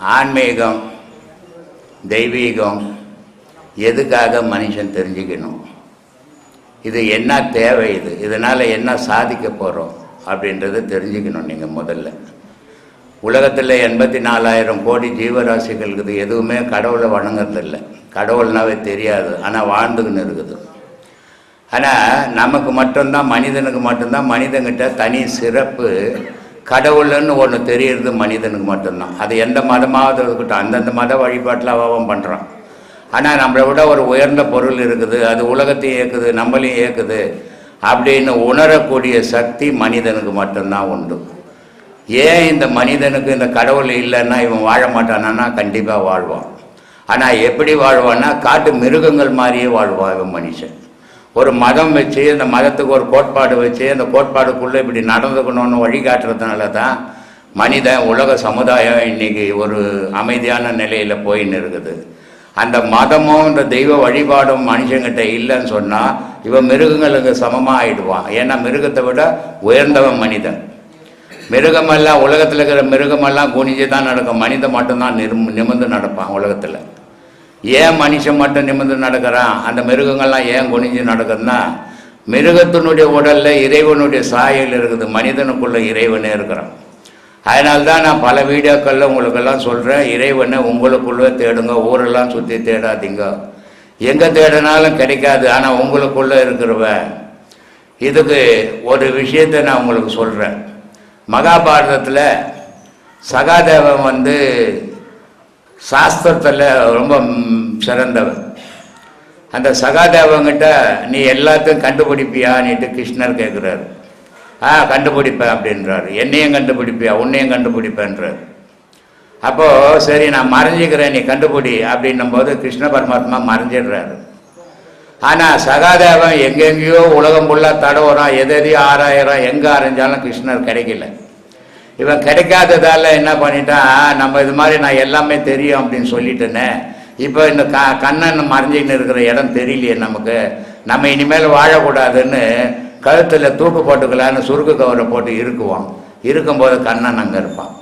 ஆன்மீகம் தெய்வீகம் எதுக்காக மனுஷன் தெரிஞ்சுக்கணும்? இது என்ன தேவை இது? இதனால் என்ன சாதிக்க போகிறோம் அப்படின்றத தெரிஞ்சுக்கணும் நீங்கள் முதல்ல. உலகத்தில் எண்பத்தி நாலாயிரம் கோடி ஜீவராசிகள் இருக்குது. எதுவுமே கடவுளை வணங்குறதில்ல. கடவுள்னாவே தெரியாது. ஆனால் வாழ்ந்துக்கின்னு இருக்குது. ஆனால் நமக்கு மட்டும்தான் மனிதனுக்கு மட்டும்தான் மனிதன்கிட்ட தனி சிறப்பு கடவுள்னு ஒன்று தெரியறது மனிதனுக்கு மட்டும்தான். அது எந்த மதமாவது இருக்கட்டும் அந்தந்த மத வழிபாட்டில் அவன் பண்ணுறான் ஆனால் நம்மளை விட ஒரு உயர்ந்த பொருள் இருக்குது அது உலகத்தையும் இயக்குது நம்மளையும் இயக்குது அப்படின்னு உணரக்கூடிய சக்தி மனிதனுக்கு மட்டும்தான் உண்டு. ஏன் இந்த மனிதனுக்கு இந்த கடவுள் இல்லைன்னா இவன் வாழ மாட்டானா கண்டிப்பாக வாழ்வான். ஆனால் எப்படி வாழ்வான்னா காட்டு மிருகங்கள் மாதிரியே வாழ்வான் இவன் மனுஷன். ஒரு மதம் வச்சு அந்த மதத்துக்கு ஒரு கோட்பாடு வச்சு அந்த கோட்பாடுக்குள்ளே இப்படி நடந்துக்கணும்னு வழிகாட்டுறதுனால தான் மனிதன் உலக சமுதாயம் இன்னைக்கு ஒரு அமைதியான நிலையில் போயின்னு இருக்குது. அந்த மதமும் இந்த தெய்வ வழிபாடும் மனுஷங்கிட்ட இல்லைன்னு சொன்னால் இவன் மிருகங்களுக்கு சமமாக ஆயிடுவான். ஏன்னா மிருகத்தை விட உயர்ந்தவன் மனிதன். மிருகமெல்லாம் உலகத்தில் இருக்கிற மிருகமெல்லாம் குனிஞ்சு தான் நடக்கும். மனிதன் மட்டும்தான் நிரும் நிமிர்ந்து நடப்பான் உலகத்தில். ஏன் மனுஷன் மட்டும் நிமிர்ந்து நடக்கிறான்? அந்த மிருகங்கள்லாம் ஏன் குனிஞ்சு நடக்குதுன்னா மிருகத்தினுடைய உடலில் இறைவனுடைய சாயல் இருக்குது மனிதனுக்குள்ள இறைவனே இருக்கிறான். அதனால தான் நான் பல வீடியோக்களில் உங்களுக்கெல்லாம் சொல்கிறேன் இறைவனை உங்களுக்குள்ளே தேடுங்க ஊரெல்லாம் சுற்றி தேடாதீங்க. எங்கே தேடினாலும் கிடைக்காது ஆனால் உங்களுக்குள்ளே இருக்கிறவன். இதுக்கு ஒரு விஷயத்தை நான் உங்களுக்கு சொல்கிறேன் மகாபாரதத்தில் சகாதேவன் வந்து சாஸ்திரத்தில் ரொம்ப சிறந்தவர் அந்த சகாதேவங்கிட்ட நீ எல்லாத்தையும் கண்டுபிடிப்பியான்னுட்டு கிருஷ்ணர் கேட்குறாரு ஆ கண்டுபிடிப்பேன் அப்படின்றாரு. என்னையும் கண்டுபிடிப்பியா? உன்னையும் கண்டுபிடிப்பேன்றார். அப்போது சரி நான் மறைஞ்சிக்கிறேன் நீ கண்டுபிடி அப்படின்னும் போது கிருஷ்ண பரமாத்மா மறைஞ்சிடுறாரு. ஆனால் சகாதேவன் எங்கெங்கேயோ உலகம் ஃபுல்லாக தடவுறான் எது ஆறாயிரம் எங்கே அரைஞ்சாலும் கிருஷ்ணர் கிடைக்கல. இவன் கிடைக்காததால என்ன பண்ணிட்டான்? நம்ம இது மாதிரி நான் எல்லாமே தெரியும் அப்படின்னு சொல்லிட்டேனே. இப்போ இந்த க கண்ணன் மறைஞ்சின்னு இருக்கிற இடம் தெரியலையே நமக்கு. நம்ம இனிமேல் வாழக்கூடாதுன்னு கழுத்தில் தூக்கு போட்டுக்கலான்னு சுருக்கு கவரை போட்டு இருக்குவோம் இருக்கும்போது கண்ணன் அங்கே இருப்பான்.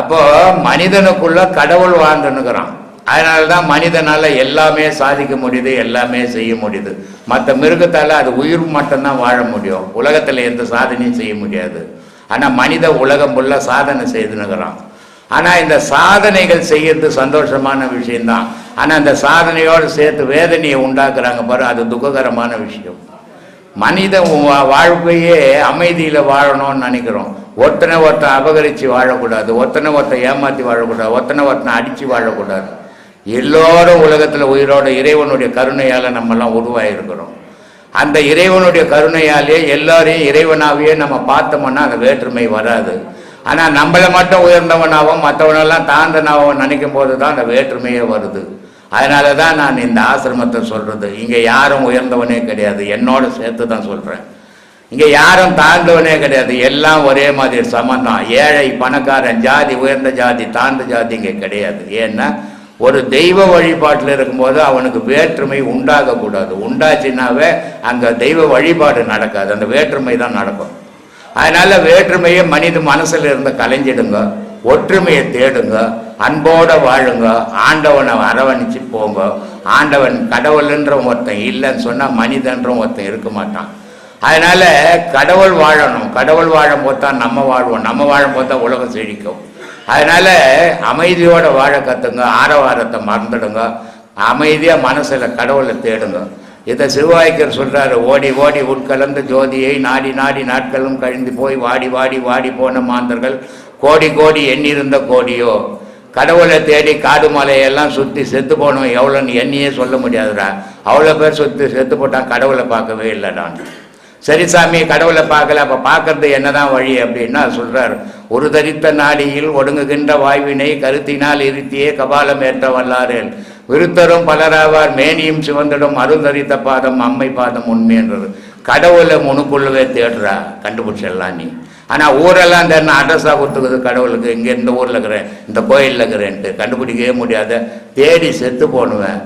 அப்போது மனிதனுக்குள்ள கடவுள் வாழ்ந்துன்னுக்குறான். அதனால தான் மனிதனால் எல்லாமே சாதிக்க முடியுது எல்லாமே செய்ய முடியுது. மற்ற மிருகத்தால் அது உயிர் மட்டும்தான் வாழ முடியும். உலகத்தில் எந்த சாதனையும் செய்ய முடியாது. ஆனால் மனித உலகம் ஃபுல்லாக சாதனை செய்துனுக்குறான் ஆனால் இந்த சாதனைகள் செய்யறது சந்தோஷமான விஷயம்தான். ஆனால் அந்த சாதனையோடு சேர்த்து வேதனையை உண்டாக்குறாங்க பாரு அது துக்ககரமான விஷயம். மனித வா- வாழ்க்கையே அமைதியில் வாழணும்னு நினைக்கிறோம். ஒருத்தனை ஒருத்தன் அபகரித்து வாழக்கூடாது ஒருத்தனை ஒருத்தன் ஏமாற்றி வாழக்கூடாது ஒருத்தனை ஒருத்தனை அடித்து வாழக்கூடாது. எல்லோரும் உலகத்தில் உயிரோட இறைவனுடைய கருணையால் நம்மெல்லாம் உருவாகிருக்கிறோம் அந்த இறைவனுடைய கருணையாலே எல்லாரையும் இறைவனாகவே நம்ம பார்த்தோம்னா அந்த வேற்றுமை வராது. ஆனால் நம்மளை மட்டும் உயர்ந்தவனாகவும் மற்றவனெல்லாம் தாழ்ந்தனாகவும் நினைக்கும் போது தான் அந்த வேற்றுமையே வருது. அதனால தான் நான் இந்த ஆசிரமத்தை சொல்கிறது இங்கே யாரும் உயர்ந்தவனே கிடையாது. என்னோட சேர்த்து தான் சொல்கிறேன் இங்கே யாரும் தாழ்ந்தவனே கிடையாது. எல்லாம் ஒரே மாதிரி சமந்தான் ஏழை பணக்காரன் ஜாதி உயர்ந்த ஜாதி தாழ்ந்த ஜாதி இங்கே கிடையாது. ஏன்னா ஒரு தெய்வ வழிபாட்டில் இருக்கும்போது அவனுக்கு வேற்றுமை உண்டாகக்கூடாது. உண்டாச்சுனாவே அங்கே தெய்வ வழிபாடு நடக்காது. அந்த வேற்றுமை தான் நடக்கும். அதனால வேற்றுமையை மனித மனசில் இருந்து கலைஞ்சிடுங்க. ஒற்றுமையை தேடுங்க. அன்போட வாழுங்க. ஆண்டவனை அரவணைச்சு போங்க. ஆண்டவன் கடவுள்ன்ற ஒருத்தன் இல்லைன்னு சொன்னால் மனிதன்ற ஒருத்தன் இருக்க மாட்டான். அதனால கடவுள் வாழணும். கடவுள் வாழும்போது தான் நம்ம வாழ்வோம். நம்ம வாழும்போது தான் உலகம் செழிக்கும். அதனால அமைதியோட வாழ கத்துங்க ஆரவாரத்தை மறந்துடுங்க. அமைதியா மனசுல கடவுளை தேடுங்க. இதை சிவாய்க்கர் சொல்றாரு ஓடி ஓடி உட்கலந்த ஜோதியை நாடி நாடி நாட்களும் கழிந்து போய் வாடி வாடி வாடி போன மாந்தர்கள். கோடி கோடி எண்ணிருந்த கோடியோ? கடவுளை தேடி காடு மலையெல்லாம் சுற்றி செத்து போனோம் எவ்வளோன்னு எண்ணியே சொல்ல முடியாதுடா. அவ்வளோ பேர் சுற்றி செத்து போட்டான் கடவுளை பார்க்கவே இல்லைடான் சரி சாமி கடவுளை பார்க்கல. அப்போ பார்க்கறது என்னதான் வழி அப்படின்னா சொல்றாரு ஒரு தரித்த நாடியில் ஒடுங்குகின்ற வாய்வினை கருத்தினால் இருத்தியே கபாலம் ஏற்ற வல்லாரேல். விருத்தரும் பலராவார் மேனியும் சிவந்திடும் அருந்தரித்த பாதம் அம்மை பாதம் உண்மைன்றது கடவுளை முனுக்குள்ளவே தேடுறா கண்டுபிடிச்சிடலாம் நீ. ஆனால் ஊரெல்லாம் தேடின அட்ரஸாக கொடுத்துக்குது கடவுளுக்கு. இங்கே இந்த ஊரில் இருக்கிறேன் இந்த கோயிலில் இருக்கிறேன்ட்டு. கண்டுபிடிக்கவே முடியாத தேடி செத்து போனுவேன்.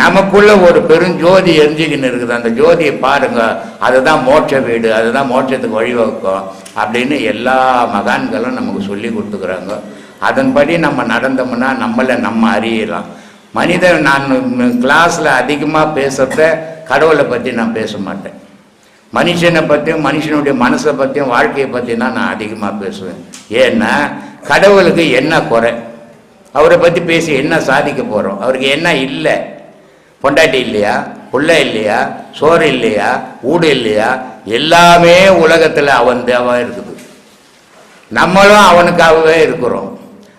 நமக்குள்ள ஒரு பெருஞ்சோதி எரிஞ்சுக்கின்னு இருக்குது. அந்த ஜோதியை பாருங்க அதுதான் மோட்ச வீடு அதுதான் மோட்சத்துக்கு வழிவகுக்கும். அப்படின்னு எல்லா மகான்களும் நமக்கு சொல்லி கொடுத்துக்கிறாங்க. அதன்படி நம்ம நடந்தோம்னா நம்மளை நம்ம அறியலாம். மனிதன் நான் கிளாஸில் அதிகமாக பேசுகிறத கடவுளை பற்றி நான் பேச மாட்டேன். மனுஷனை பற்றியும் மனுஷனுடைய மனசை பற்றியும் வாழ்க்கையை பற்றி தான் நான் அதிகமாக பேசுவேன். ஏன்னா கடவுளுக்கு என்ன குறை? அவரை பற்றி பேசி என்ன சாதிக்க போகிறோம் அவருக்கு என்ன இல்லை? பொண்டாட்டி இல்லையா? புள்ள இல்லையா? சோறு இல்லையா? ஊடு இல்லையா? எல்லாமே உலகத்தில் அவன் தேவை இருக்குது. நம்மளும் அவனுக்காகவே இருக்கிறோம்.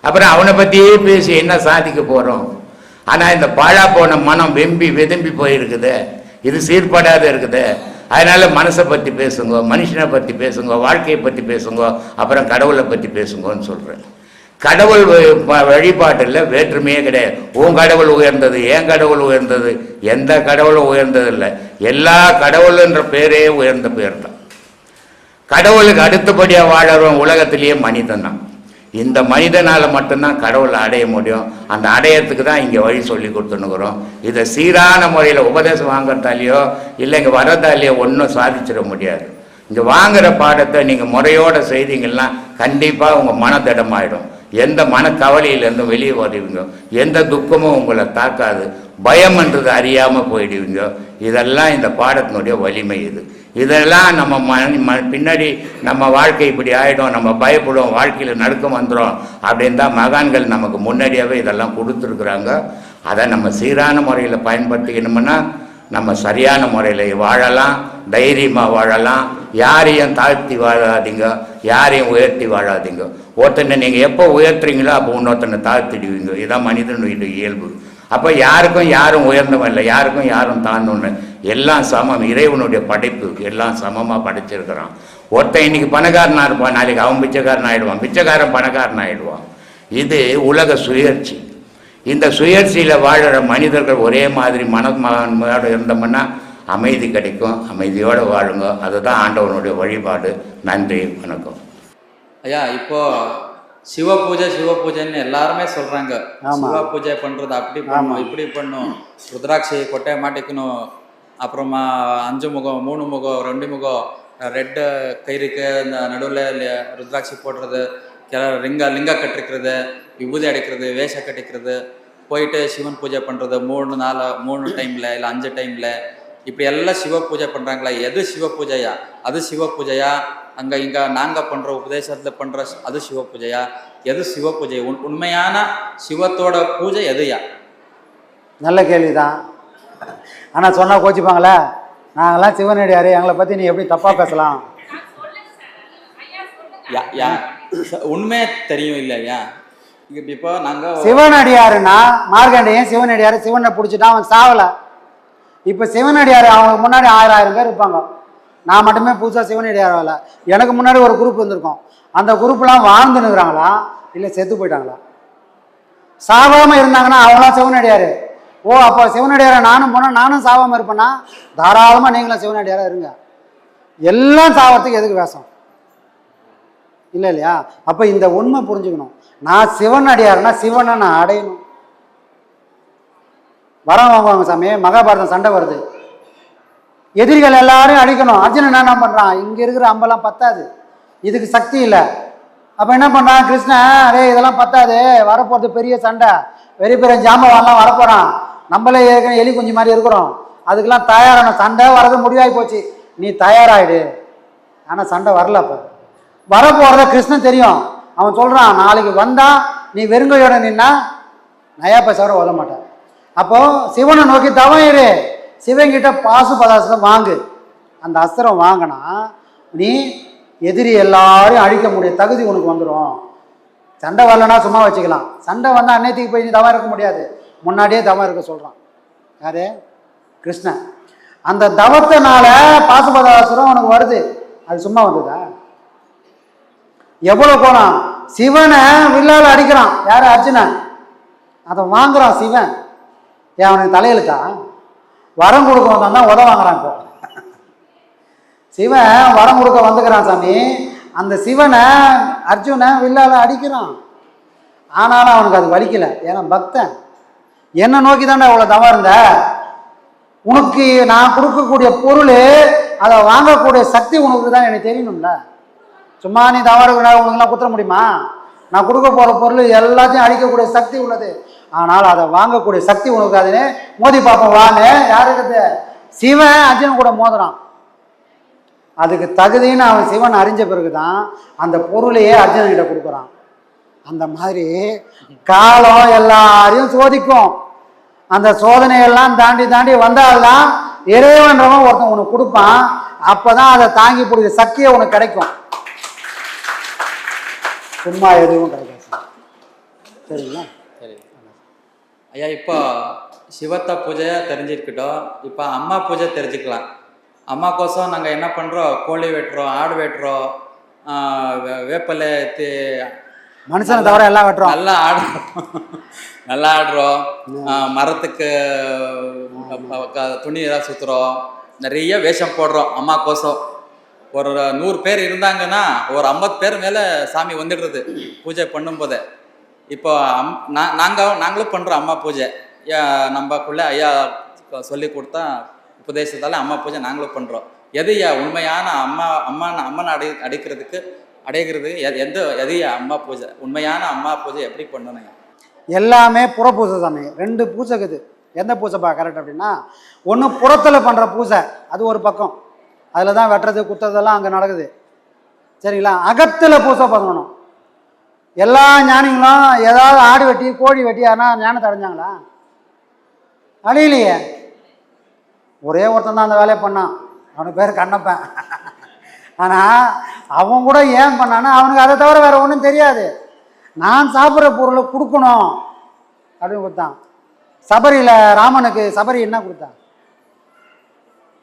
அப்புறம் அவனை பற்றியே பேசி என்ன சாதிக்க போகிறோம் ஆனால் இந்த பாழா போன மனம் வெம்பி வெதும்பி போயிருக்குது. இது சீர்படாத இருக்குது. அதனால மனசை பற்றி பேசுங்க மனுஷனை பற்றி பேசுங்க வாழ்க்கையை பற்றி பேசுங்க அப்புறம் கடவுளை பற்றி பேசுங்கன்னு சொல்கிறேன் கடவுள் வழிபாட்டில் வேற்றுமையே கிடையாது. உன் கடவுள் உயர்ந்தது என் கடவுள் உயர்ந்தது எந்த கடவுளும் உயர்ந்தது இல்லை எல்லா கடவுள்ன்ற பேரே உயர்ந்த பேர் தான் கடவுளுக்கு அடுத்தபடியாக வாழறவன் உலகத்திலேயே மனிதன் தான் இந்த மனிதனால் மட்டும்தான் கடவுளை அடைய முடியும். அந்த அடையத்துக்கு தான் இங்கே வழி சொல்லி கொடுத்துனுக்குறோம் இதை சீரான முறையில் உபதேசம் வாங்குறதாலேயோ இல்லை இங்கே வரதாலேயோ ஒன்றும் சாதிச்சிட முடியாது. இங்கே வாங்குற பாடத்தை நீங்கள் முறையோடு செய்தீங்கன்னா கண்டிப்பாக உங்கள் மனதிடமாயிடும் எந்த மனக்கவலையிலேருந்து வெளியே வருவீங்க எந்த துக்கமும் உங்களை தாக்காது. பயம்ன்றது அறியாமல் போயிடுவீங்க. இதெல்லாம் இந்த பாடத்தினுடைய வலிமை இது. இதெல்லாம் நம்ம ம- ம- பின்னாடி நம்ம வாழ்க்கை இப்படி ஆகிடும் நம்ம பயப்படுவோம். வாழ்க்கையில் நடுக்கம் வந்துடும் அப்படின்னு தான் மகான்கள் நமக்கு முன்னாடியாகவே இதெல்லாம் கொடுத்துருக்குறாங்க. அதை நம்ம சீரான முறையில் பயன்படுத்திக்கணும்னா நம்ம சரியான முறையில் வாழலாம். தைரியமாக வாழலாம். யாரையும் தாழ்த்தி வாழாதீங்க யாரையும் உயர்த்தி வாழாதீங்க. ஒருத்தனை நீங்கள் எப்போ உயர்த்துறீங்களோ அப்போ இன்னொருத்தனை தாழ்த்திடுவீங்க. இதுதான் மனிதனுடைய இயல்பு. அப்போ யாருக்கும் யாரும் உயர்ந்தவன் இல்லை யாருக்கும் யாரும் தாழ்ந்தவன் எல்லாம் சமம். இறைவனுடைய படைப்பு. எல்லாம் சமமாக படைச்சிருக்கிறான். ஒருத்தன் இன்னைக்கு பணக்காரனாக இருப்பான் நாளைக்கு அவன் பிச்சைக்காரன் ஆயிடுவான். பிச்சைக்காரன் பணக்காரன் ஆயிடுவான். இது உலக சுயற்சி இந்த சுயற்சியில் வாழ்கிற மனிதர்கள் ஒரே மாதிரி மனமோடு இருந்தோம்னா அமைதி கிடைக்கும் அமைதியோடு வாழுங்க. அதுதான் ஆண்டவனுடைய வழிபாடு. நன்றி வணக்கம். ஐயா இப்போ சிவ பூஜை சிவ பூஜைன்னு எல்லாருமே சொல்றாங்க. சிவ பூஜை பண்றது அப்படி பண்ணும் இப்படி பண்ணும். ருத்ராட்சி கொட்டையை மாட்டிக்கணும். அப்புறமா அஞ்சு முகம் மூணு முகம் ரெண்டு முகம் ரெட்டு கயிறுக்கு இந்த நடுவில் ருத்ராட்சி போடுறது கிள லிங்க லிங்க கட்டிக்கிறது விபூதி அடிக்கிறது வேஷ கட்டிக்கிறது. போயிட்டு சிவன் பூஜை பண்ணுறது மூணு நாள் மூணு டைமில் இல்லை அஞ்சு டைமில் இப்படி எல்லாம் சிவ பூஜை பண்ணுறாங்களா எது சிவ பூஜையா அது சிவ பூஜையா அங்கே இங்கே நாங்கள் பண்ணுற உபதேசத்தில் பண்ணுற அது சிவ பூஜையா எது சிவ பூஜை உண் உண்மையான சிவத்தோட பூஜை எதுயா? நல்ல கேள்வி தான் ஆனால் சொன்னால் கோச்சிப்பாங்களே. நாங்களாம் சிவனடியார். எங்களை பற்றி நீ எப்படி தப்பாக பேசலாம்? யா யா ச- உண்மை தெரியும் இல்லையா? இங்க இப்போ நாங்கள் சிவனடியாருன்னா மார்கண்டேயன் சிவனடியார் சிவனை பிடிச்சிட்டான் அவன் சாவலை. இப்போ சிவனடியார் அவங்களுக்கு முன்னாடி ஆயிரம் ஆயிரம் பேர் இருப்பாங்க. நான் மட்டுமே புதுசாக சிவனடியார் வரல. எனக்கு முன்னாடி ஒரு குரூப் வந்திருக்கும். அந்த குரூப்லாம் வாழ்ந்து நிற்கிறாங்களா? இல்லை செத்து போயிட்டாங்களா? சாவாமல் இருந்தாங்கன்னா அவங்களாம் சிவனடியார். ஓ அப்போ சிவனடியாரை நானும் போனால் நானும் சாவாமல் இருப்பேன்னா தாராளமாக நீங்களும் சிவனடியாராக இருங்க. எல்லாம் சாவறதுக்கு எதுக்கு வேஷம்? இல்லை இல்லையா? அப்போ இந்த உண்மை புரிஞ்சுக்கணும். நான் சிவன் அடியாருன்னா சிவனை நான் அடையணும். வரம் வாங்குவாங்க சாமி. மகாபாரதம் சண்டை வருது. எதிரிகள் எல்லாரும் அழிக்கணும் அர்ஜுனன் என்ன பண்ணுறான் இங்கே இருக்கிற அம்பெல்லாம் பத்தாது. இதுக்கு சக்தி இல்லை. அப்போ என்ன பண்ணுறான் கிருஷ்ணன் அரே இதெல்லாம் பத்தாது. வரப்போகிறது பெரிய சண்டை. பெரிய பெரிய ஜாம்பவான்லாம் வரப்போகிறான் நம்மளே ஏற்கனவே எலி குஞ்சு மாதிரி இருக்கிறோம். அதுக்கெல்லாம் தயாரான சண்டை வரது முடிவாகி போச்சு. நீ தயாராகிடு ஆனால் சண்டை வரல அப்போ. வரப்போகிறத கிருஷ்ணன் தெரியும். அவன் சொல்கிறான் நாளைக்கு வந்தால் நீ வெறுங்கையோட நின்னா நயா பைசாவோட ஓத மாட்டேன். அப்போ சிவனை நோக்கி தவம் இரு சிவன்கிட்ட பாசு பதாசம் வாங்கு. அந்த அஸ்திரம் வாங்கினா நீ எதிரி எல்லாரையும் அழிக்க முடிய தகுதி உனக்கு வந்துடும் சண்டை வரலன்னா சும்மா வச்சுக்கலாம். சண்டை வந்தால் அன்னையத்துக்கு போய் நீ தவம் இருக்க முடியாது. முன்னாடியே தவம் இருக்க சொல்கிறான் யாரு? கிருஷ்ணன். அந்த தவத்தினால பாசுபதாசுரம் உனக்கு வருது. அது சும்மா வந்ததா? எவ்வளோ போனான் சிவனை வில்லால் அடிக்கிறான். யார்? அர்ஜுனன். அதை வாங்குறான் சிவன். ஏன் அவனுக்கு தலையெழுத்தா? வரம் கொடுக்க வந்தான் தான் உத வாங்குறான் இப்போ. சிவன் வரம் கொடுக்க வந்துக்கிறான் சாமி. அந்த சிவனை அர்ஜுனை வில்லால அடிக்கிறான். ஆனாலும் அவனுக்கு அது வலிக்கல. ஏன்னா பக்தன். என்னை நோக்கி தானே அவ்வளோ தவம் இருந்த? உனக்கு நான் கொடுக்கக்கூடிய பொருள் அதை வாங்கக்கூடிய சக்தி உனக்கு தான் எனக்கு தெரியணும்ல. சும்மா நீ தவறு உனக்குலாம் குத்துற முடியுமா? நான் கொடுக்க போகிற பொருள் எல்லாத்தையும் அழிக்கக்கூடிய சக்தி உள்ளது. ஆனால் அதை வாங்கக்கூடிய சக்தி உனக்கு அதுன்னு மோதி பார்ப்போம் வான்னு யாருக்கு சிவன் அர்ஜுனன் கூட மோதுறான். அதுக்கு தகுதின்னு அவன் சிவன் அறிஞ்ச பிறகு தான் அந்த பொருளையே அர்ஜுனன்கிட்ட கொடுக்குறான். அந்த மாதிரி காலம் எல்லாரையும் சோதிக்கும். அந்த சோதனையெல்லாம் தாண்டி தாண்டி வந்தால்தான் இறைவன்றவன் ஒருத்தன் உனக்கு கொடுப்பான். அப்பதான் அதை தாங்கி பிடிக்கிற சக்தியே உனக்கு கிடைக்கும். சும்மா எதுவும் கிடைக்காது சரிங்களா? ஐயா இப்போ சிவத்த பூஜை தெரிஞ்சிருக்கட்டும். இப்போ அம்மா பூஜை தெரிஞ்சுக்கலாம். அம்மா கோசம் நாங்கள் என்ன பண்ணுறோம் கோழி வெட்டுறோம் ஆடு வெட்டுறோம் வேப்பிலை தி- மனுஷனை தவிர எல்லாம் வெட்டுறோம். நல்லா ஆடுறோம் நல்லா ஆடுறோம். மரத்துக்கு துணி எல்லாம் சுற்றுறோம் நிறைய வேஷம் போடுறோம் அம்மா கோசம் ஒரு நூறு பேர் இருந்தாங்கன்னா ஒரு ஐம்பது பேர் மேலே சாமி வந்துடுறது. பூஜை பண்ணும்போதே. இப்போ அம் நான் நாங்கள் நாங்களும் பண்ணுறோம் அம்மா பூஜை. நம்மக்குள்ளே ஐயா சொல்லி கொடுத்தா உபதேசத்தால் அம்மா பூஜை நாங்களும் பண்ணுறோம் எது ஐயா உண்மையான அம்மா அம்மா அம்மனை அடை அடைக்கிறதுக்கு அடைகிறது எந்த எது அம்மா பூஜை? உண்மையான அம்மா பூஜை எப்படி பண்ணணும் எல்லாமே புற பூஜை சாமி. ரெண்டு பூஜை இருக்குது. எந்த பூஜைப்பா கரெக்ட் அப்படின்னா ஒன்று புறத்தில் பண்ணுற பூஜை. அது ஒரு பக்கம். அதில் தான் வெட்டுறது குத்துறதெல்லாம் அங்கே நடக்குது. சரிங்களா? அகத்தில் பூஜை பண்ணணும். எல்லா ஞானிகளும் ஏதாவது ஆடு வெட்டி கோழி வெட்டி யாருன்னா ஞானத்தை அடைஞ்சாங்களா? அழியலையே ஒரே ஒருத்தன் தான் அந்த வேலையை பண்ணான். அவனுக்கு பேர் கண்ணப்பன். ஆனால் அவன் கூட ஏன் பண்ணான்னா அவனுக்கு அதை தவிர வேறு ஒன்றும் தெரியாது. நான் சாப்பிட்ற பொருளை கொடுக்கணும் அப்படின்னு கொடுத்தான். சபரியில் ராமனுக்கு சபரி என்ன கொடுத்தான்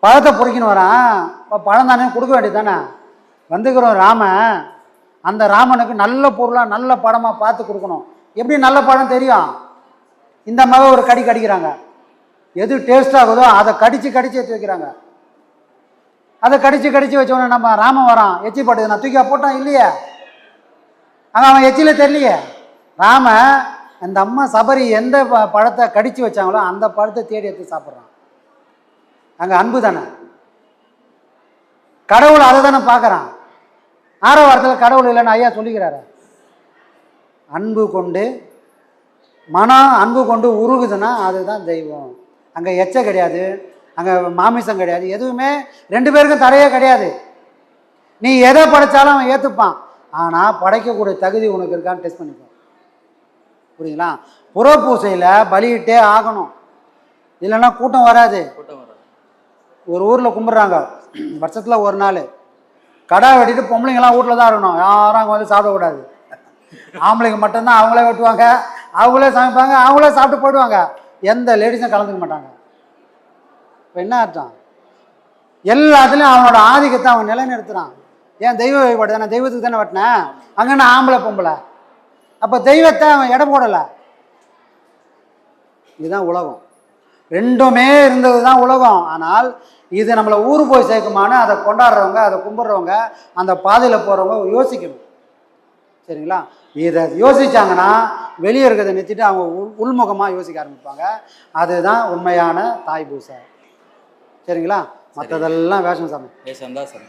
பழத்தை பொறுக்கின்னு வரான். இப்போ பழம் தானே கொடுக்க வேண்டியது தானே? வந்துக்கிறோம் ராமன். அந்த ராமனுக்கு நல்ல பொருளாக நல்ல படமாக பார்த்து கொடுக்கணும். எப்படி நல்ல படம் தெரியும்? இந்த மாதிரி ஒரு கடி கடிக்கிறாங்க. எது டேஸ்ட் ஆகுதோ அதை கடித்து கடித்து எடுத்து வைக்கிறாங்க. அதை கடித்து கடித்து வச்சோடனே நம்ம ராமன் வரான். எச்சி பட்டுது நான் தூக்கி போட்டான் இல்லையே? ஆனால் அவன் எச்சில தெரியலையே? ராம அந்த அம்மா சபரி எந்த ப- பழத்தை கடித்து வச்சாங்களோ அந்த பழத்தை தேடி எடுத்து சாப்பிட்றான். அங்கே அன்பு தானே? கடவுள் அதை தானே பார்க்குறான். ஆறாம் வாரத்தில் கடவுள் இல்லைன்னு ஐயா சொல்லிக்கிறாரு. அன்பு கொண்டு மனம் அன்பு கொண்டு உருகுதுன்னா அதுதான் தெய்வம். அங்கே எச்ச கிடையாது அங்கே மாமிசம் கிடையாது எதுவுமே ரெண்டு பேருக்கும் தடையே கிடையாது. நீ எதை படைச்சாலும் அவன் ஏற்றுப்பான் ஆனால் படைக்கக்கூடிய தகுதி உனக்கு இருக்கான்னு டெஸ்ட் பண்ணிக்கோ. புரியுங்களா புறப்பூசையில் பலியிட்டே ஆகணும். இல்லைன்னா கூட்டம் வராது. கூட்டம் வரும் ஒரு ஊரில் கும்பிட்றாங்க. வருஷத்தில் ஒரு நாள். கடை வெட்டிட்டு பொம்பளைங்கெல்லாம் வீட்டில் தான் இருக்கணும். யாரும் அங்கே வந்து சாப்பிடக்கூடாது. ஆம்பளைங்க மட்டும்தான் அவங்களே வெட்டுவாங்க. அவங்களே சமைப்பாங்க. அவங்களே சாப்பிட்டு போயிடுவாங்க. எந்த லேடிஸும் கலந்துக்க மாட்டாங்க. இப்போ என்ன அர்த்தம்? எல்லாத்துலேயும் அவனோட ஆதிக்கத்தை அவன் நிலைநிறுத்துறான். ஏன் தெய்வ வழிபாடு தானே? தெய்வத்துக்கு தானே வெட்டினேன் அங்கே நான் ஆம்பளை பொம்பளை? அப்போ தெய்வத்தை அவன் எடை போடலை. இதுதான் உலகம். ரெண்டுமே இருந்தது தான் உலகம். ஆனால் இது நம்மளை ஊர் போய் சேர்க்குமான்னு அதை கொண்டாடுறவங்க அதை கும்பிட்றவங்க அந்த பாதையில் போகிறவங்க யோசிக்கணும். சரிங்களா? இதை யோசிச்சாங்கன்னா வெளியே இருக்கிறத நிறுத்திட்டு அவங்க உள் உள்முகமாக யோசிக்க ஆரம்பிப்பாங்க. அதுதான் உண்மையான தாய் பூசை. சரிங்களா? மற்றதெல்லாம் வேஷம் சாமி. ஏசந்தா சார்